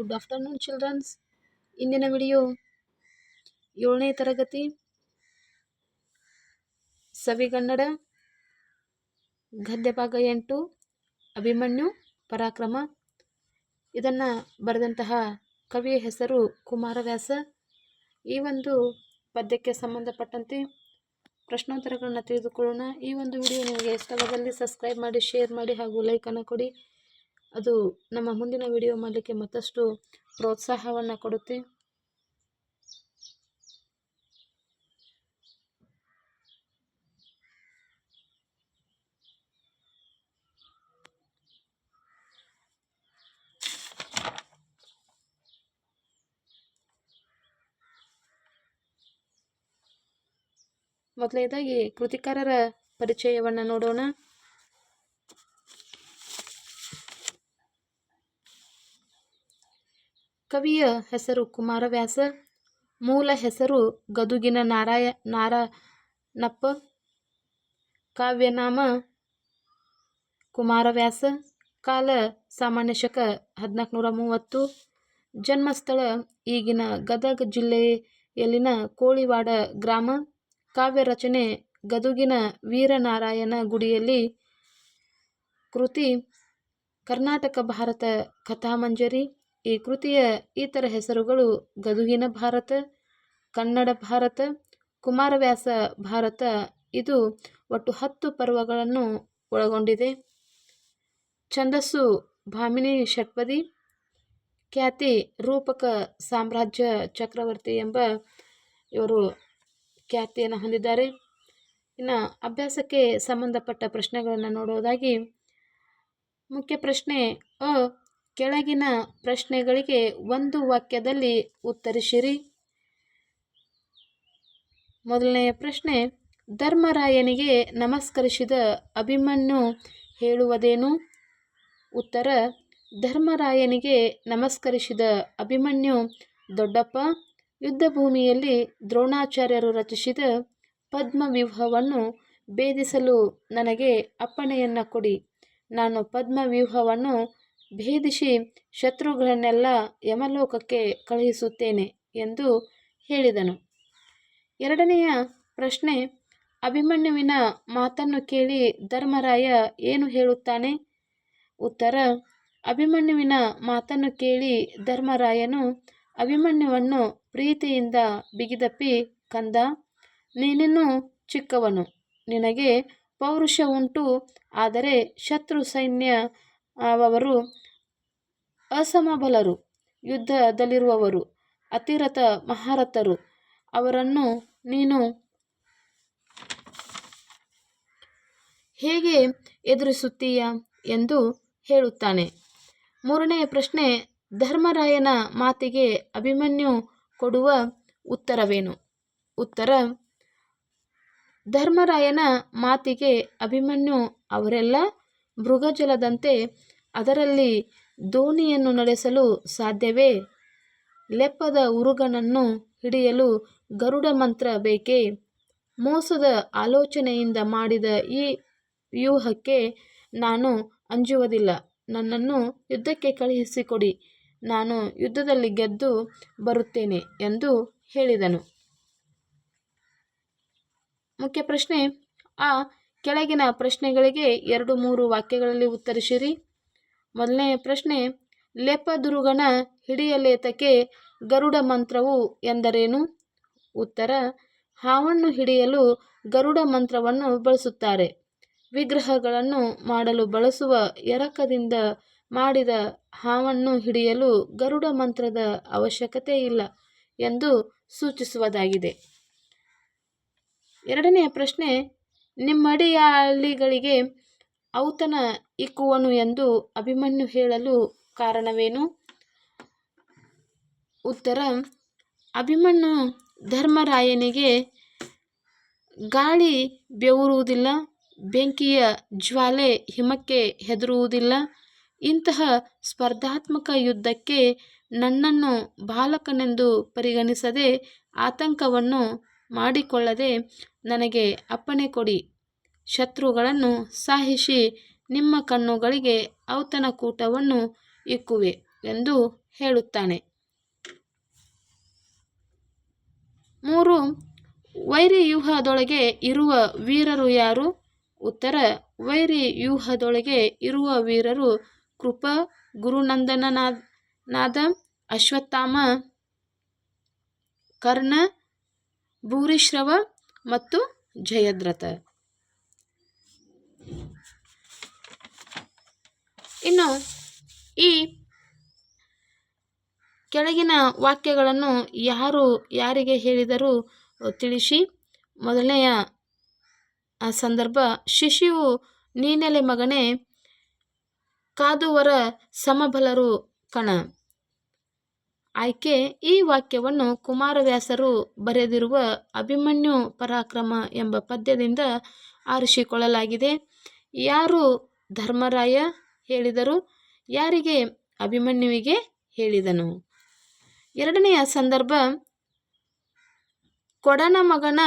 Good afternoon childrens ಇಂದಿನ video ಏಳನೇ ತರಗತಿ ಸವಿಗನ್ನಡ ಗದ್ಯಭಾಗ ಎಂಟು, ಅಭಿಮನ್ಯು, ಪರಾಕ್ರಮ. ಇದನ್ನು ಬರೆದಂತಹ ಕವಿಯ ಹೆಸರು ಕುಮಾರವ್ಯಾಸ. ಈ ಒಂದು ಪದ್ಯಕ್ಕೆ ಸಂಬಂಧಪಟ್ಟಂತೆ ಪ್ರಶ್ನೋತ್ತರಗಳನ್ನು ತಿಳಿದುಕೊಳ್ಳೋಣ. ಈ ಒಂದು ವಿಡಿಯೋ ನಿಮಗೆ ಇಷ್ಟವಾದಲ್ಲಿ ಸಬ್ಸ್ಕ್ರೈಬ್ ಮಾಡಿ ಶೇರ್ ಮಾಡಿ ಹಾಗೂ ಲೈಕನ್ನು ಕೊಡಿ. ಅದು ನಮ್ಮ ಮುಂದಿನ ವಿಡಿಯೋ ಮಾಡಲಿಕ್ಕೆ ಮತ್ತಷ್ಟು ಪ್ರೋತ್ಸಾಹವನ್ನು ಕೊಡುತ್ತೆ. ಮೊದಲನೇದಾಗಿ ಕೃತಿಕಾರರ ಪರಿಚಯವನ್ನು ನೋಡೋಣ. ಕವಿಯ ಹೆಸರು ಕುಮಾರವ್ಯಾಸ, ಮೂಲ ಹೆಸರು ಗದುಗಿನ ನಾರಾಯ, ನಾರಾಯಣಪ್ಪ, ಕಾವ್ಯನಾಮ ಕುಮಾರವ್ಯಾಸ, ಕಾಲ ಸಾಮಾನ್ಯ ಶಕ ಹದಿನಾಲ್ಕುನೂರ ಮೂವತ್ತು, ಜನ್ಮಸ್ಥಳ ಈಗಿನ ಗದಗ ಜಿಲ್ಲೆಯಲ್ಲಿನ ಕೋಳಿವಾಡ ಗ್ರಾಮ, ಕಾವ್ಯ ರಚನೆ ಗದುಗಿನ ವೀರನಾರಾಯಣ ಗುಡಿಯಲ್ಲಿ, ಕೃತಿ ಕರ್ನಾಟಕ ಭಾರತ ಕಥಾಮಂಜರಿ ಈ ಕೃತಿಯ ಇತರ ಹೆಸರುಗಳು ಗದುಗಿನ ಭಾರತ, ಕನ್ನಡ ಭಾರತ, ಕುಮಾರವ್ಯಾಸ ಭಾರತ. ಇದು ಒಟ್ಟು ಹತ್ತು ಪರ್ವಗಳನ್ನು ಒಳಗೊಂಡಿದೆ. ಛಂದಸ್ಸು ಭಾಮಿನಿ ಷಟ್ಪದಿ, ಖ್ಯಾತಿ ರೂಪಕ ಸಾಮ್ರಾಜ್ಯ ಚಕ್ರವರ್ತಿ ಎಂಬ ಇವರು ಖ್ಯಾತಿಯನ್ನು ಹೊಂದಿದ್ದಾರೆ. ಇನ್ನು ಅಭ್ಯಾಸಕ್ಕೆ ಸಂಬಂಧಪಟ್ಟ ಪ್ರಶ್ನೆಗಳನ್ನು ನೋಡುವುದಾಗಿ, ಮುಖ್ಯ ಪ್ರಶ್ನೆ, ಅ ಕೆಳಗಿನ ಪ್ರಶ್ನೆಗಳಿಗೆ ಒಂದು ವಾಕ್ಯದಲ್ಲಿ ಉತ್ತರಿಸಿರಿ. ಮೊದಲನೆಯ ಪ್ರಶ್ನೆ, ಧರ್ಮರಾಯನಿಗೆ ನಮಸ್ಕರಿಸಿದ ಅಭಿಮನ್ಯು ಹೇಳುವುದೇನು? ಉತ್ತರ, ಧರ್ಮರಾಯನಿಗೆ ನಮಸ್ಕರಿಸಿದ ಅಭಿಮನ್ಯು, ದೊಡ್ಡಪ್ಪ ಯುದ್ಧ ಭೂಮಿಯಲ್ಲಿ ದ್ರೋಣಾಚಾರ್ಯರು ರಚಿಸಿದ ಪದ್ಮವ್ಯೂಹವನ್ನು ಭೇದಿಸಲು ನನಗೆ ಅಪ್ಪಣೆಯನ್ನು ಕೊಡಿ. ನಾನು ಪದ್ಮವ್ಯೂಹವನ್ನು ಭೇದಿಸಿ ಶತ್ರುಗಳನ್ನೆಲ್ಲ ಯಮಲೋಕಕ್ಕೆ ಕಳುಹಿಸುತ್ತೇನೆ ಎಂದು ಹೇಳಿದನು. ಎರಡನೆಯ ಪ್ರಶ್ನೆ, ಅಭಿಮನ್ಯುವಿನ ಮಾತನ್ನು ಕೇಳಿ ಧರ್ಮರಾಯ ಏನು ಹೇಳುತ್ತಾನೆ? ಉತ್ತರ, ಅಭಿಮನ್ಯುವಿನ ಮಾತನ್ನು ಕೇಳಿ ಧರ್ಮರಾಯನು, ಅಭಿಮನ್ಯುವನ್ನು ಪ್ರೀತಿಯಿಂದ ಬಿಗಿದಪ್ಪಿ ಕಂದ, ನೀನಿನ್ನೂ ಚಿಕ್ಕವನು, ನಿನಗೆ ಪೌರುಷ ಉಂಟು ಆದರೆ ಶತ್ರು ಸೈನ್ಯ ಅವರು ಅಸಮಬಲರು, ಯುದ್ಧದಲ್ಲಿರುವವರು, ಅತಿರಥ ಮಹಾರಥರು. ಅವರನ್ನು ನೀನು ಹೇಗೆ ಎದುರಿಸುತ್ತೀಯ ಎಂದು ಹೇಳುತ್ತಾನೆ. ಮೂರನೆಯ ಪ್ರಶ್ನೆ, ಧರ್ಮರಾಯನ ಮಾತಿಗೆ ಅಭಿಮನ್ಯು ಕೊಡುವ ಉತ್ತರವೇನು? ಉತ್ತರ, ಧರ್ಮರಾಯನ ಮಾತಿಗೆ ಅಭಿಮನ್ಯು ಅವರೆಲ್ಲ ಮೃಗಜಲದಂತೆ ಅದರಲ್ಲಿ ದೋಣಿಯನ್ನು ನಡೆಸಲು ಸಾಧ್ಯವೇ? ಲೆಪ್ಪದ ಉರುಗನನ್ನು ಹಿಡಿಯಲು ಗರುಡ ಮಂತ್ರ ಬೇಕೇ? ಮೋಸದ ಆಲೋಚನೆಯಿಂದ ಮಾಡಿದ ಈ ವ್ಯೂಹಕ್ಕೆ ನಾನು ಅಂಜುವುದಿಲ್ಲ. ನನ್ನನ್ನು ಯುದ್ಧಕ್ಕೆ ಕಳುಹಿಸಿಕೊಡಿ. ನಾನು ಯುದ್ಧದಲ್ಲಿ ಗೆದ್ದು ಬರುತ್ತೇನೆ ಎಂದು ಹೇಳಿದನು. ಮುಖ್ಯ ಪ್ರಶ್ನೆ, ಆ ಕೆಳಗಿನ ಪ್ರಶ್ನೆಗಳಿಗೆ ಎರಡು ಮೂರು ವಾಕ್ಯಗಳಲ್ಲಿ ಉತ್ತರಿಸಿರಿ. ಮೊದಲನೆಯ ಪ್ರಶ್ನೆ, ಲೆಪದುರುಗನ ಹಿಡಿಯಲೇತಕ್ಕೆ ಗರುಡ ಮಂತ್ರವು ಎಂದರೇನು? ಉತ್ತರ, ಹಾವನ್ನು ಹಿಡಿಯಲು ಗರುಡ ಮಂತ್ರವನ್ನು ಬಳಸುತ್ತಾರೆ. ವಿಗ್ರಹಗಳನ್ನು ಮಾಡಲು ಬಳಸುವ ಎರಕದಿಂದ ಮಾಡಿದ ಹಾವನ್ನು ಹಿಡಿಯಲು ಗರುಡ ಮಂತ್ರದ ಅವಶ್ಯಕತೆ ಇಲ್ಲ ಎಂದು ಸೂಚಿಸುವುದಾಗಿದೆ. ಎರಡನೆಯ ಪ್ರಶ್ನೆ, ನಿಮ್ಮಡಿಯಾಳಿಗಳಿಗೆ ಔತಣ ಇಕ್ಕುವನು ಎಂದು ಅಭಿಮನ್ಯು ಹೇಳಲು ಕಾರಣವೇನು? ಉತ್ತರ, ಅಭಿಮನ್ಯು ಧರ್ಮರಾಯನಿಗೆ ಗಾಳಿ ಬೆವರುವುದಿಲ್ಲ, ಬೆಂಕಿಯ ಜ್ವಾಲೆ ಹಿಮಕ್ಕೆ ಹೆದರುವುದಿಲ್ಲ, ಇಂತಹ ಸ್ಪರ್ಧಾತ್ಮಕ ಯುದ್ಧಕ್ಕೆ ನನ್ನನ್ನು ಬಾಲಕನೆಂದು ಪರಿಗಣಿಸದೆ ಆತಂಕವನ್ನು ಮಾಡಿಕೊಳ್ಳದೆ ನನಗೆ ಅಪ್ಪಣೆ ಕೊಡಿ. ಶತ್ರುಗಳನ್ನು ಸಾಹಿಸಿ ನಿಮ್ಮ ಕಣ್ಣುಗಳಿಗೆ ಔತಣಕೂಟವನ್ನು ಇಕ್ಕುವೆ ಎಂದು ಹೇಳುತ್ತಾನೆ. ಮೂರು ವೈರಿವ್ಯೂಹದೊಳಗೆ ಇರುವ ವೀರರು ಯಾರು? ಉತ್ತರ ವೈರಿ ವ್ಯೂಹದೊಳಗೆ ಇರುವ ವೀರರು ಕೃಪ, ಗುರುನಂದನನಾದ ಅಶ್ವತ್ಥಾಮ, ಕರ್ಣ, ಭೂರಿಶ್ರವ ಮತ್ತು ಜಯದ್ರಥ. ಇನ್ನು ಈ ಕೆಳಗಿನ ವಾಕ್ಯಗಳನ್ನು ಯಾರು ಯಾರಿಗೆ ಹೇಳಿದರೂ ತಿಳಿಸಿ. ಮೊದಲನೆಯ ಸಂದರ್ಭ ಶಿಶಿಯು ನೀನೆಲೆ ಮಗನೇ, ಕಾದುವರ ಸಮಬಲರು ಕಣ. ಆಯ್ಕೆ, ಈ ವಾಕ್ಯವನ್ನು ಕುಮಾರವ್ಯಾಸರು ಬರೆದಿರುವ ಅಭಿಮನ್ಯು ಪರಾಕ್ರಮ ಎಂಬ ಪದ್ಯದಿಂದ ಆರಿಸಿಕೊಳ್ಳಲಾಗಿದೆ. ಯಾರು ಧರ್ಮರಾಯ? ಹೇಳಿದರು. ಯಾರಿಗೆ? ಅಭಿಮನ್ಯುವಿಗೆ ಹೇಳಿದನು. ಎರಡನೆಯ ಸಂದರ್ಭ, ಕೊಡನ ಮಗನ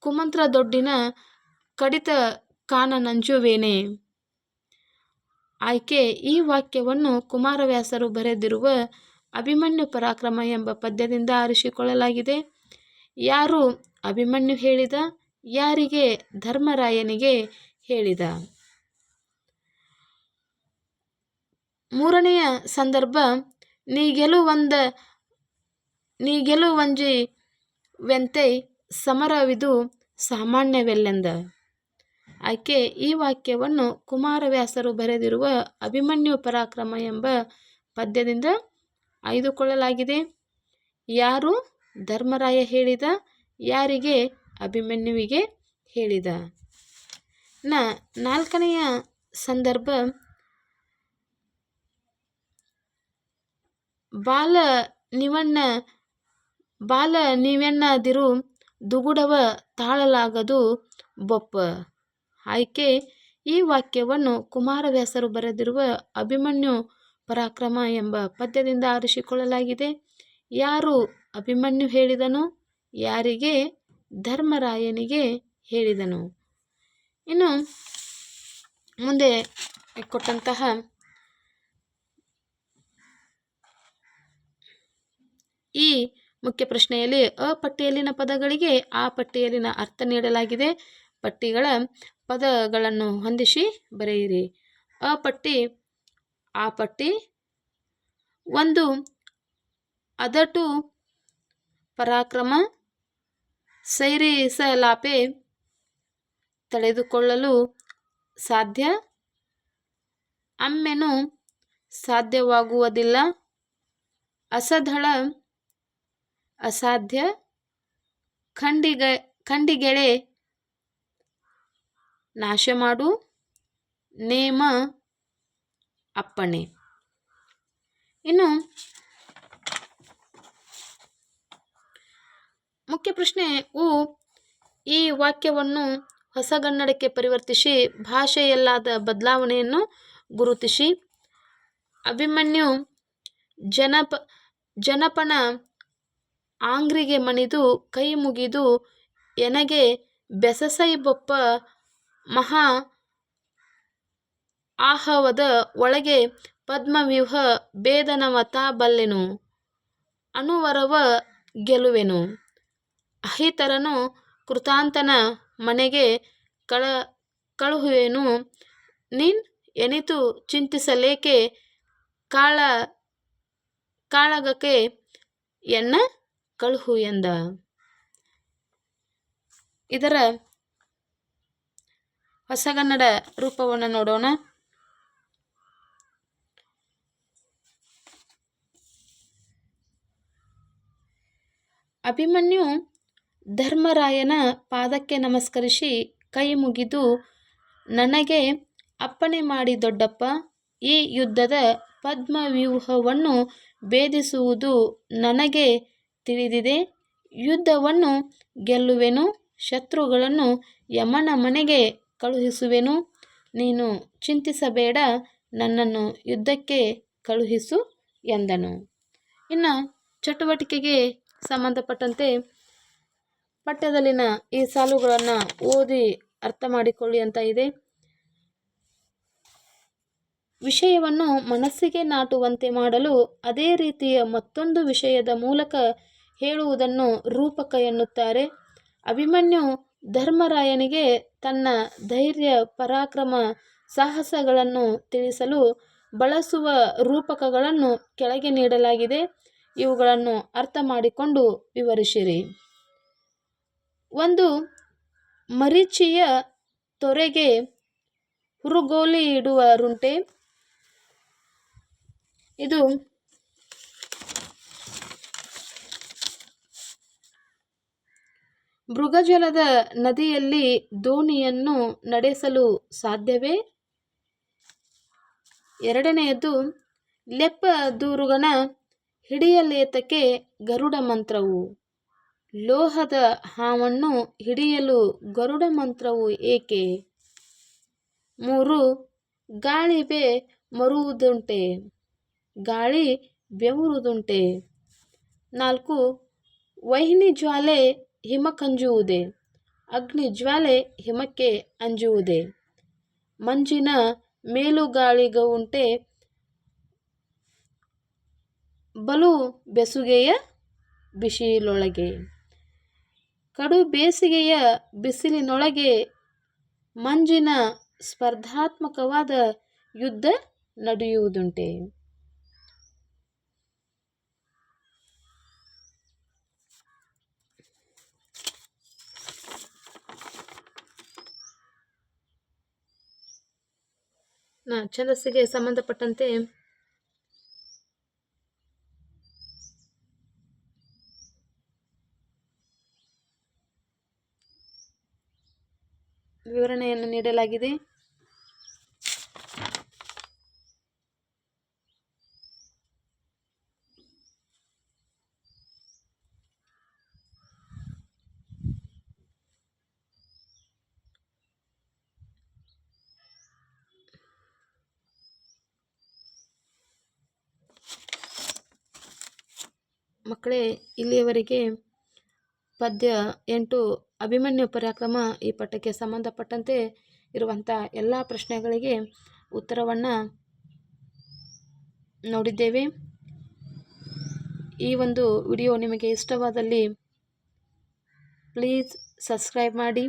ಕುಮಂತ್ರ ದೊಡ್ಡಿನ ಕಡಿತ ಕಾನನಂಜುವೇನೆ. ಆಯ್ಕೆ, ಈ ವಾಕ್ಯವನ್ನು ಕುಮಾರವ್ಯಾಸರು ಬರೆದಿರುವ ಅಭಿಮನ್ಯು ಪರಾಕ್ರಮ ಎಂಬ ಪದ್ಯದಿಂದ ಆರಿಸಿಕೊಳ್ಳಲಾಗಿದೆ. ಯಾರು ಅಭಿಮನ್ಯು ಹೇಳಿದ? ಯಾರಿಗೆ? ಧರ್ಮರಾಯನಿಗೆ ಹೇಳಿದ. ಮೂರನೆಯ ಸಂದರ್ಭ, ನೀ ಗೆಲುವಂದ, ನೀ ಗೆಲುವಂಜಿ ವೆಂತೆ ಸಮರವಿದು ಸಾಮಾನ್ಯವೆಲ್ಲೆಂದ? ಆಕೆ ಈ ವಾಕ್ಯವನ್ನು ಕುಮಾರವ್ಯಾಸರು ಬರೆದಿರುವ ಅಭಿಮನ್ಯು ಪರಾಕ್ರಮ ಎಂಬ ಪದ್ಯದಿಂದ ಆಯ್ದುಕೊಳ್ಳಲಾಗಿದೆ. ಯಾರು ಧರ್ಮರಾಯ ಹೇಳಿದ, ಯಾರಿಗೆ ಅಭಿಮನ್ಯುವಿಗೆ ಹೇಳಿದ? ನ ನಾಲ್ಕನೆಯ ಸಂದರ್ಭ ಬಾಲ ನಿವಣ್ಣ, ಬಾಲ ನೀವೆನ್ನದಿರು ದುಗುಡವ ತಾಳಲಾಗದು ಬೊಪ್ಪ. ಆಯ್ಕೆ, ಈ ವಾಕ್ಯವನ್ನು ಕುಮಾರವ್ಯಾಸರು ಬರೆದಿರುವ ಅಭಿಮನ್ಯು ಪರಾಕ್ರಮ ಎಂಬ ಪದ್ಯದಿಂದ ಆರಿಸಿಕೊಳ್ಳಲಾಗಿದೆ. ಯಾರು ಅಭಿಮನ್ಯು ಹೇಳಿದನು? ಯಾರಿಗೆ? ಧರ್ಮರಾಯನಿಗೆ ಹೇಳಿದನು. ಇನ್ನು ಮುಂದೆ ಕೊಟ್ಟಂತಹ ಈ ಮುಖ್ಯ ಪ್ರಶ್ನೆಯಲ್ಲಿ ಅ ಪಟ್ಟಿಯಲ್ಲಿನ ಪದಗಳಿಗೆ ಆ ಪಟ್ಟಿಯಲ್ಲಿನ ಅರ್ಥ ನೀಡಲಾಗಿದೆ. ಪಟ್ಟಿಗಳ ಪದಗಳನ್ನು ಹೊಂದಿಸಿ ಬರೆಯಿರಿ. ಅ ಪಟ್ಟಿ ಆ ಪಟ್ಟಿ ಒಂದು, ಅದಟು, ಪರಾಕ್ರಮ, ಸೈರಿಸಲಾಪೆ, ತಡೆದುಕೊಳ್ಳಲು ಸಾಧ್ಯ, ಅಮ್ಮೆನು ಸಾಧ್ಯವಾಗುವುದಿಲ್ಲ, ಅಸಧಳ ಅಸಾಧ್ಯ? ಖಂಡಿಗ, ಖಂಡಿಗೆಳೆ ನಾಶ ಮಾಡು. ನೇಮ ಅಪ್ಪಣೆ. ಇನ್ನು ಮುಖ್ಯ ಪ್ರಶ್ನೆ ಉ ಈ ವಾಕ್ಯವನ್ನು ಹೊಸಗನ್ನಡಕ್ಕೆ ಪರಿವರ್ತಿಸಿ ಭಾಷೆಯಲ್ಲಾದ ಬದಲಾವಣೆಯನ್ನು ಗುರುತಿಸಿ. ಅಭಿಮನ್ಯು ಜನಪ ಜನಪನ ಆಂಗ್ರಿಗೆ ಮಣಿದು ಕೈ ಮುಗಿದು ಎನಗೆ ಬೆಸಸೈಬೊಪ್ಪ ಮಹಾ ಆಹವದ ಒಳಗೆ ಪದ್ಮವ್ಯೂಹ ಭೇದನವತ ಬಲ್ಲೆನು, ಅನುವರವ ಗೆಲುವೆನು. ಅಹಿತರನು ಕೃತಾಂತನ ಮನೆಗೆ ಕಳ, ಕಳುಹುವೆನು, ನಿನ್ ಎನಿತು ಚಿಂತಿಸಲೇಕೆ ಕಾಳ, ಕಾಳಗಕ್ಕೆ ಎನ್ನ? ಕಳುಹು ಎಂದ. ಇದರ ಹೊಸಗನ್ನಡ ರೂಪವನ್ನು ನೋಡೋಣ. ಅಭಿಮನ್ಯು ಧರ್ಮರಾಯನ ಪಾದಕ್ಕೆ ನಮಸ್ಕರಿಸಿ ಕೈ ಮುಗಿದು, ನನಗೆ ಅಪ್ಪಣೆ ಮಾಡಿ ದೊಡ್ಡಪ್ಪ, ಈ ಯುದ್ಧದ ಪದ್ಮವ್ಯೂಹವನ್ನು ಭೇದಿಸುವುದು ನನಗೆ ತಿಳಿದಿದೆ. ಯುದ್ಧವನ್ನು ಗೆಲ್ಲುವೆನು, ಶತ್ರುಗಳನ್ನು ಯಮನ ಮನೆಗೆ ಕಳುಹಿಸುವೆನು. ನೀನು ಚಿಂತಿಸಬೇಡ, ನನ್ನನ್ನು ಯುದ್ಧಕ್ಕೆ ಕಳುಹಿಸು ಎಂದನು. ಇನ್ನು ಚಟುವಟಿಕೆಗೆ ಸಂಬಂಧಪಟ್ಟಂತೆ ಪಠ್ಯದಲ್ಲಿನ ಈ ಸಾಲುಗಳನ್ನು ಓದಿ ಅರ್ಥ ಮಾಡಿಕೊಳ್ಳಿ ಅಂತ ಇದೆ. ವಿಷಯವನ್ನು ಮನಸ್ಸಿಗೆ ನಾಟುವಂತೆ ಮಾಡಲು ಅದೇ ರೀತಿಯ ಮತ್ತೊಂದು ವಿಷಯದ ಮೂಲಕ ಹೇಳುವುದನ್ನು ರೂಪಕ ಎನ್ನುತ್ತಾರೆ. ಅಭಿಮನ್ಯು ಧರ್ಮರಾಯನಿಗೆ ತನ್ನ ಧೈರ್ಯ, ಪರಾಕ್ರಮ, ಸಾಹಸಗಳನ್ನು ತಿಳಿಸಲು ಬಳಸುವ ರೂಪಕಗಳನ್ನು ಕೆಳಗೆ ನೀಡಲಾಗಿದೆ. ಇವುಗಳನ್ನು ಅರ್ಥ ಮಾಡಿಕೊಂಡು ವಿವರಿಸಿರಿ. ಒಂದು, ಮರೀಚಿಯ ತೊರೆಗೆ ಹುರುಗೋಲಿ ಇಡುವ ರುಂಟೆ. ಇದು ಮೃಗಜಲದ ನದಿಯಲ್ಲಿ ದೋಣಿಯನ್ನು ನಡೆಸಲು ಸಾಧ್ಯವೇ? ಎರಡನೆಯದು, ಲೆಪ್ಪ ದೂರುಗನ ಹಿಡಿಯಲೇತಕ್ಕೆ ಗರುಡ ಮಂತ್ರವು. ಲೋಹದ ಹಾವನ್ನು ಹಿಡಿಯಲು ಗರುಡ ಮಂತ್ರವು ಏಕೆ? ಮೂರು ಗಾಳಿ ಬೇ ಮರುವುದುಂಟೆ. ಗಾಳಿ ಬೆವರುದುಂಟೆ. ನಾಲ್ಕು ವಹಿನಿ ಜ್ವಾಲೆ ಹಿಮಕ್ಕಂಜುವುದೇ ಅಗ್ನಿ ಜ್ವಾಲೆ ಹಿಮಕ್ಕೆ ಅಂಜುವುದೇ. ಮಂಜಿನ ಮೇಲುಗಾಳಿಗವುಂಟೆ ಬಲು ಬೆಸುಗೆಯ ಬಿಸಿಲೊಳಗೆ. ಕಡು ಬೇಸಿಗೆಯ ಬಿಸಿಲಿನೊಳಗೆ ಮಂಜಿನ ಸ್ಪರ್ಧಾತ್ಮಕವಾದ ಯುದ್ಧ ನಡೆಯುವುದುಂಟೆ. ಛಂದಸ್ಸಿಗೆ ಸಂಬಂಧಪಟ್ಟಂತೆ ವಿವರಣೆಯನ್ನು ನೀಡಲಾಗಿದೆ. ಮಕ್ಕಳೇ, ಇಲ್ಲಿಯವರೆಗೆ ಪದ್ಯ ಎಂಟು ಅಭಿಮನ್ಯು ಪರಾಕ್ರಮ ಈ ಪಠ್ಯಕ್ಕೆ ಸಂಬಂಧಪಟ್ಟಂತೆ ಇರುವಂಥ ಎಲ್ಲ ಪ್ರಶ್ನೆಗಳಿಗೆ ಉತ್ತರವನ್ನು ನೋಡಿದ್ದೇವೆ. ಈ ಒಂದು ವಿಡಿಯೋ ನಿಮಗೆ ಇಷ್ಟವಾದಲ್ಲಿ ಪ್ಲೀಸ್ ಸಬ್ಸ್ಕ್ರೈಬ್ ಮಾಡಿ.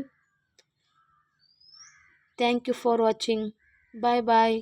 Thank you for watching. Bye bye.